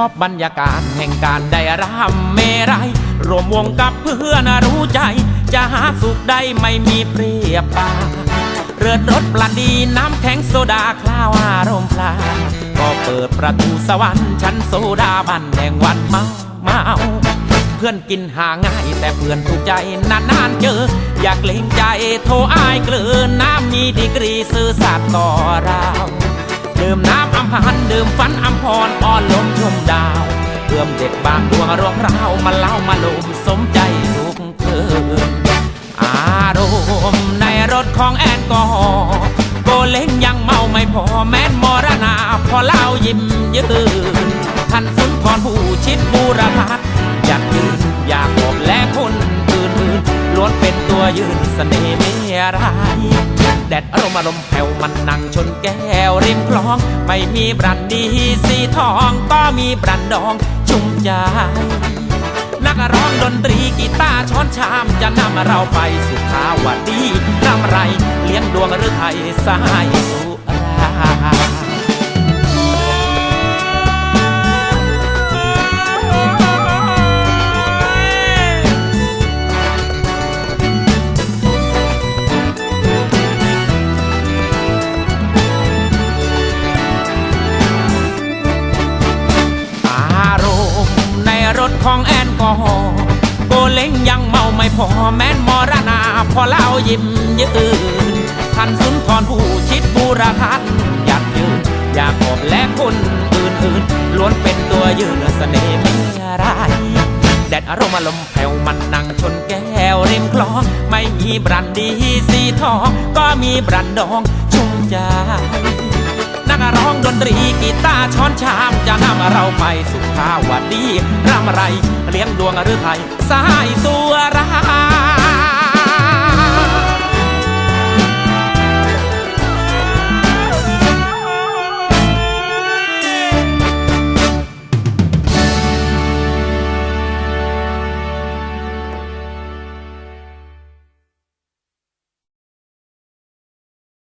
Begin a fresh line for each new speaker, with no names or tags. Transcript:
อบบรรยากาศแห่งการได้รำเมรัยรวมวงกับเพื่อนรู้ใจ จะหาสุขได้ไม่มีเปรียบปาเรือรถปลันดีน้ำแข็งโซดาคล้าวอารมณ์พลาก็เปิดประตูสวรรค์ชั้นโซดาบันแห่งวันเมาเมาเพื่อนกินหาง่ายแต่เพื่อนถูกใจนานๆเจอ อยากเกรงใจโทรอายเกลือน้ำมีดีกรีซื่อสัตย์ต่อเรา ดื่มน้ำอัมพันดื่มฝันอัมพรอ่อนลมชมดาวเพื่อมเด็ดบางดวงรวงเรามาเล่ามาลมสมใจทุกเคืนอารมณ์ในรถของแอนกอฮอล์โกเล้งยังเมาไม่พอแม้นมรณาพอเล่ายิ้มยืนท่านสุนทรผู้ชิดบูรพัฒอยากยืนอยากบอกและคนอื่นๆล้วนเป็นตัวยืนเสน่ห์ไม่ร้าย แดดอารมณ์อารมณ์แผ่วมันนั่งชนแก้วริมคลอง ไม่มีบรันดีสีทองก็มีบรันดองชุ่มใจนักร้องดนตรีกีตาร์ช้อนชามจะนำเราไปสุขาวดีรำไร เลี้ยงดวงหรือไทยสายสุรา ของแอนกอฮอล์โกเล้งยังเมาไม่พอแม้นมรณาพอเล่ายิ้มยืนท่านสุนทรผู้ชิดบูรพันอยากยืนอยากบอกและคนอื่นๆล้วนเป็นตัวยืนเสน่ห์ไม่ไรแดดอารมณ์อารมแผ่วมันนั่งชนแก้วริมคลอง ไม่มีบรันดีสีทอง ก็มีบรันดองชุ่มใจ นักร้องดนตรีกีตาร์ช้อนชามจะนำเราไปสุขาวดีรำไร เลี้ยงดวงหรือไทยสายสัวรา